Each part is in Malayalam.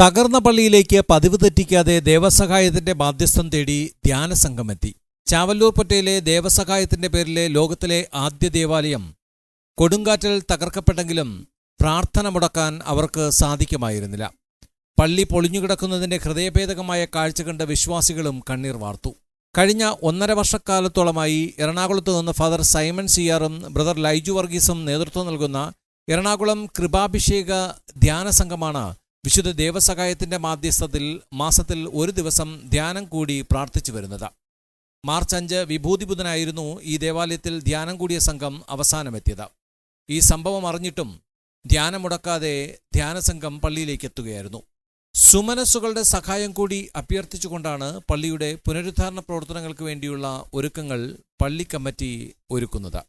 തകർന്ന പള്ളിയിലേക്ക് പതിവ് തെറ്റിക്കാതെ ദേവസഹായത്തിന്റെ മാധ്യസ്ഥം തേടി ധ്യാനസംഘമെത്തി ചാവല്ലൂർ പൊറ്റയിലെ ദേവസഹായത്തിന്റെ പേരിലെ ലോകത്തിലെ ആദ്യ ദേവാലയം കൊടുങ്കാറ്റിൽ തകർക്കപ്പെട്ടെങ്കിലും പ്രാർത്ഥന മുടക്കാൻ അവർക്ക് സാധിക്കുമായിരുന്നില്ല. പള്ളി പൊളിഞ്ഞുകിടക്കുന്നതിന്റെ ഹൃദയഭേദകമായ കാഴ്ച കണ്ട വിശ്വാസികളും കണ്ണീർ വാർത്തു. കഴിഞ്ഞ ഒന്നര വർഷക്കാലത്തോളമായി എറണാകുളത്ത് നിന്ന് ഫാദർ സൈമൺ സിയാറും ബ്രദർ ലൈജു വർഗീസും നേതൃത്വം നൽകുന്ന എറണാകുളം കൃപാഭിഷേക ധ്യാന സംഘമാണ് വിശുദ്ധ ദേവസഹായത്തിന്റെ മാധ്യസ്ഥത്തിൽ മാസത്തിൽ ഒരു ദിവസം ധ്യാനം കൂടി പ്രാർത്ഥിച്ചു വരുന്നത്. മാർച്ച് അഞ്ച് വിഭൂതി ബുധനായിരുന്നു ഈ ദേവാലയത്തിൽ ധ്യാനം കൂടിയ സംഘം അവസാനമെത്തിയത്. ഈ സംഭവം അറിഞ്ഞിട്ടും ധ്യാനം മുടക്കാതെ ധ്യാനസംഘം പള്ളിയിലേക്ക് എത്തുകയായിരുന്നു. സുമനസ്സുകളുടെ സഹായം കൂടി അഭ്യർത്ഥിച്ചുകൊണ്ടാണ് പള്ളിയുടെ പുനരുദ്ധാരണ പ്രവർത്തനങ്ങൾക്ക് വേണ്ടിയുള്ള ഒരുക്കങ്ങൾ പള്ളി കമ്മിറ്റി ഒരുക്കുന്നത്.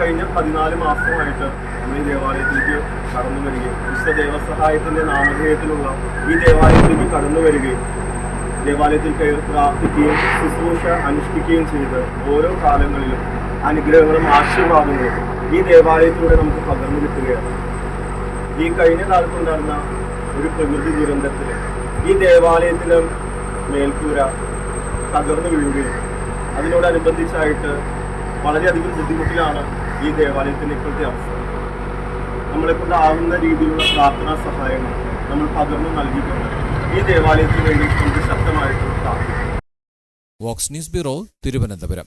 കഴിഞ്ഞ പതിനാല് മാസമായിട്ട് നമ്മൾ ഈ ദേവാലയത്തിലേക്ക് കടന്നു വരികയും വിശുദ്ധ ദേവസഹായത്തിന്റെ നാമധേയത്തിലുള്ള ഈ ദേവാലയത്തിലേക്ക് കടന്നു വരികയും ദേവാലയത്തിൽ കയറി പ്രാർത്ഥിക്കുകയും ശുശ്രൂഷ അനുഷ്ഠിക്കുകയും ചെയ്ത് ഓരോ കാലങ്ങളിലും അനുഗ്രഹങ്ങളും ആശീർവാദങ്ങളും ഈ ദേവാലയത്തിലൂടെ നമുക്ക് പകർന്നു കിട്ടുകയാണ്. ഈ കഴിഞ്ഞ കാലത്തുണ്ടായിരുന്ന ഒരു പ്രകൃതി ദുരന്തത്തിൽ ഈ ദേവാലയത്തിലെ മേൽക്കൂര തകർന്നു വീഴുകയും അതിനോടനുബന്ധിച്ചായിട്ട് വളരെയധികം ബുദ്ധിമുട്ടിലാണ് ഈ ദേവാലയത്തിന്റെ ഇപ്പോഴത്തെ അവസ്ഥ നമ്മളെ കൊണ്ടാവുന്ന രീതിയിലുള്ള പ്രാർത്ഥനാ സഹായങ്ങൾ നമ്മൾ പകർന്നു നൽകിയിട്ടുണ്ട്. ഈ ദേവാലയത്തിന് വേണ്ടി നമുക്ക് വോക്സ് ന്യൂസ് ബ്യൂറോ തിരുവനന്തപുരം.